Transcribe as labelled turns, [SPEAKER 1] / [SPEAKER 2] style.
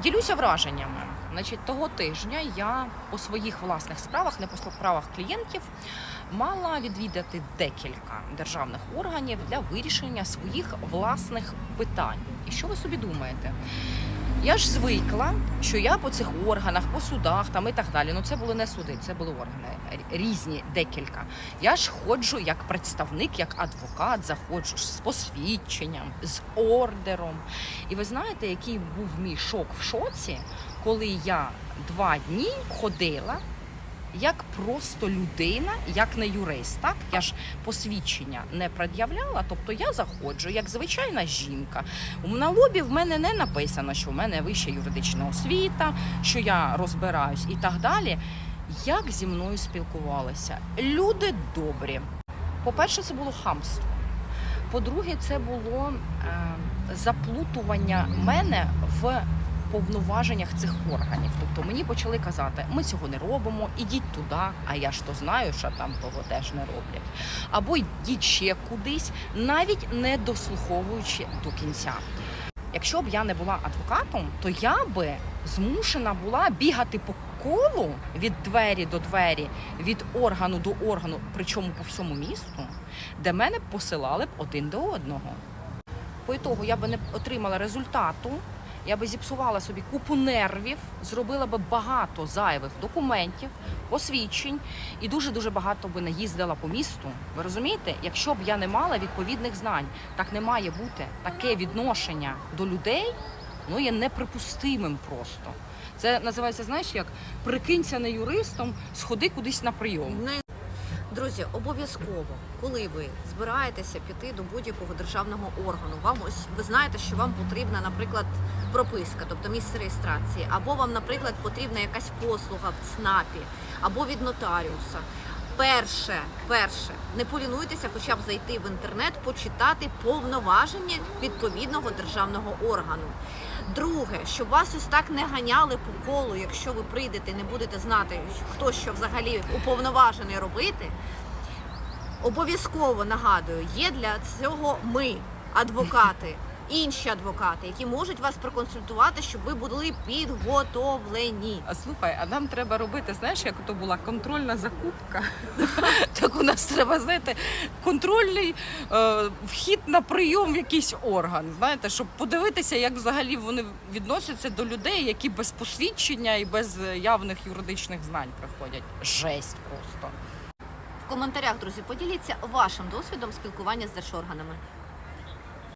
[SPEAKER 1] Ділюся враженнями. Значить, того тижня я по своїх власних справах, не по справах клієнтів, мала відвідати декілька державних органів для вирішення своїх власних питань. І що ви собі думаєте? Я ж звикла, що я по цих органах, по судах там і так далі. Ну це були не суди, це були органи різні, декілька. Я ж ходжу як представник, як адвокат, заходжу з посвідченням, з ордером. І ви знаєте, який був мій шок в шоці, коли я два дні ходила. Як просто людина, як не юрист, так я ж посвідчення не пред'являла. Тобто я заходжу як звичайна жінка. На лобі в мене не написано, що в мене вища юридична освіта, що я розбираюсь і так далі. Як зі мною спілкувалися? Люди добрі. По-перше, це було хамство. По-друге, це було е, заплутування мене в повноваженнях цих органів. Тобто мені почали казати, ми цього не робимо, ідіть туди, а я ж то знаю, що там того теж не роблять. Або йдіть ще кудись, навіть не дослуховуючи до кінця. Якщо б я не була адвокатом, то я би змушена була бігати по колу від двері до двері, від органу до органу, причому по всьому місту, де мене посилали б один до одного. По ітогу я би не отримала результату, я би зіпсувала собі купу нервів, зробила би багато зайвих документів, посвідчень і дуже дуже багато би наїздила по місту. Ви розумієте, якщо б я не мала відповідних знань, так не має бути таке відношення до людей. Ну є неприпустимим просто. Це називається, знаєш, як прикинься не юристом, сходи кудись на прийом.
[SPEAKER 2] Друзі, обов'язково, коли ви збираєтеся піти до будь-якого державного органу, вам ось ви знаєте, що вам потрібна, наприклад, прописка, тобто місце реєстрації, або вам, наприклад, потрібна якась послуга в ЦНАПі, або від нотаріуса. Перше, перше, не полінуйтеся, хоча б зайти в інтернет, почитати повноваження відповідного державного органу. Друге, щоб вас ось так не ганяли по колу, якщо ви прийдете не будете знати, хто що взагалі уповноважений робити. Обов'язково нагадую, є для цього ми, адвокати, інші адвокати, які можуть вас проконсультувати, щоб ви були підготовлені.
[SPEAKER 1] А слухай, а нам треба робити, знаєш, як то була контрольна закупка. так у нас треба, знаєте, контрольний е, вхід на прийом в якийсь орган. Знаєте, щоб подивитися, як взагалі вони відносяться до людей, які без посвідчення і без е, явних юридичних знань приходять. Жесть просто.
[SPEAKER 2] В коментарях, друзі, поділіться вашим досвідом спілкування з держорганами.